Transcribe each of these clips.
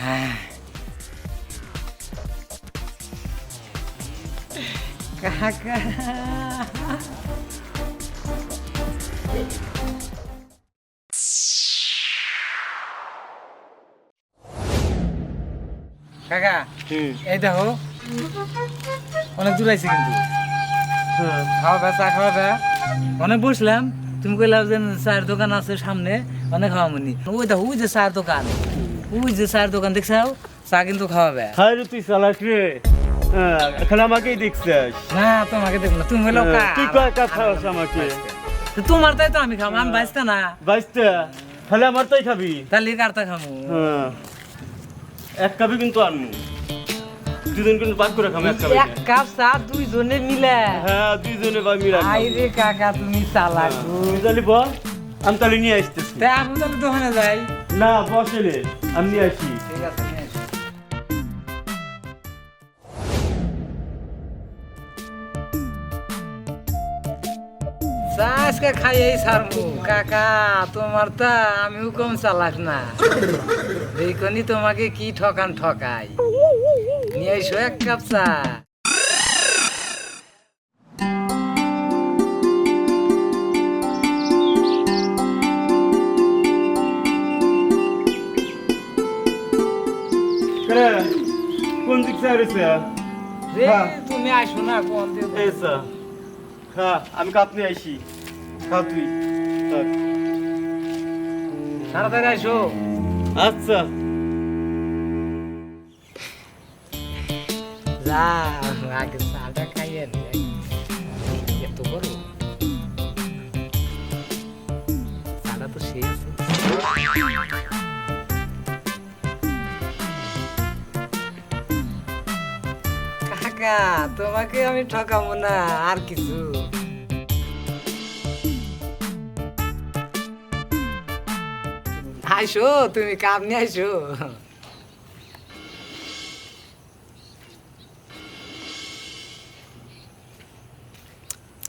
হ্যাঁ। কাকা কাকা এই দেখো অনেক দূর আইছি কিন্তু। খাওয়া দাওয়া চা খাওয়া দাওয়া। অনেক বসলাম তুমি কইলাম যে চায়ের দোকান আছে সামনে অনেক খাওয়া মনি। ওই দেখো ওই যে চায়ের দোকান। ওই যে চায়ের দোকান দেখছাও চা কিন্তু খাওয়াবে। হায় রে তুই চালাক রে। হ্যাঁ, এখন আমাকেই দেখছিস? না তোমাকে দেখো না। তুমি হলো কা হ্যাঁ, তুই কয় আমাকে? তোমার তাই তো আমি খাব আমি বাঁচতে না। তাহলে আমার তাই খাবি। তাহলে কারটা খাব? হ্যাঁ এক কাপই কিন্তু আনমু দুজন কিন্তু করে খাব এক কাপে। এক কাপ চা দুইজনে মিলে। হ্যাঁ দুইজনে বা মিলা আই রে কাকা তুমি চালাক। তুই বল আমি তাহলে নিয়ে আসতেছি। আমি তাহলে দোকানে যাই। না বসে রে আমি আসি ঠিক আছে আজকে খাইয়েই ছাড়বো। কাকা, তোমার তা আমিও কম চালাক না। দেখনি তোমাকে কি ঠকান ঠকাই। নিয়ে এসো এক কাপ চা। রে কোন দিক রয়েছে রে। তুমি আসো না কোন দিয়ে এই সা হ্যাঁ আমি কাপ নিয়ে আসি খা তুই। তাড়াতাড়ি আসো আচ্ছা। যা আগে চাটা খাইয়ে। এত বড় চাটা তো শেষ। কাকা তোমাকে আমি ঠকাবো না, আর কিছু। আইসো, তুমি কাপ নিয়ে আইসো।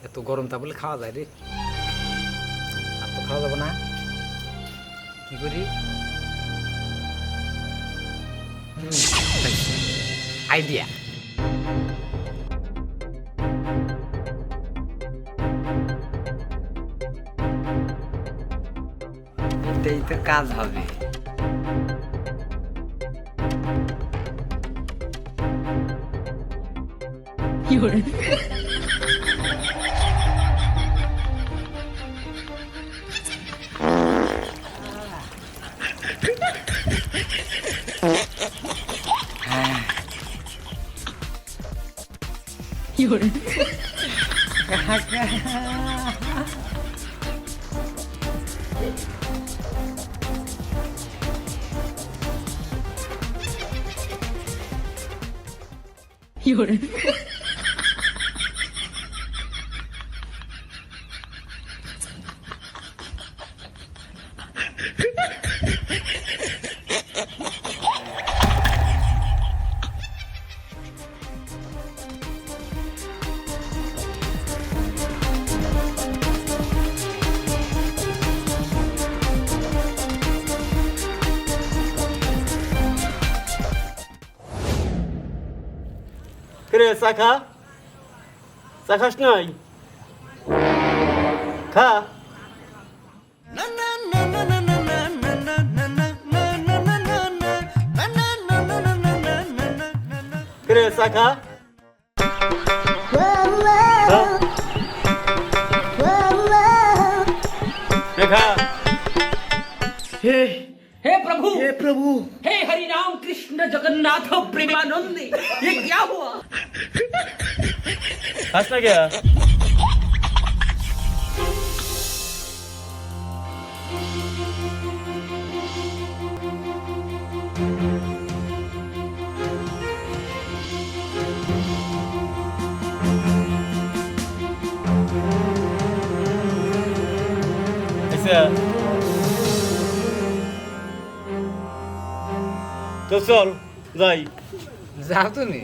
এত গরম তা বলে খাওয়া যায় রে। আর তো খাওয়া যাবে না। কি করি? আইডিয়া। এটাই তো কাজ হবে। রে চা খা। চা খাস নাই খা রে চা খা খা। রে प्रभु। हे प्रभु। हे हरि राम कृष्ण जगन्नाथ प्रेमानंद ये क्या हुआ? हंसना क्या? Yeah. তো চল যাই। যাও তুমি?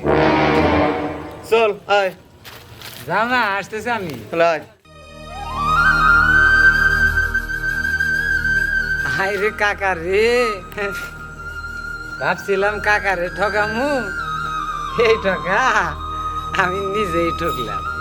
চল আয়। যাও না আসতেছে আমি। আয়। হাই রে কাকা রে। ভাবছিলাম কাকারে ঠকামু। এই ঠকা আমি নিজেই ঠকলাম।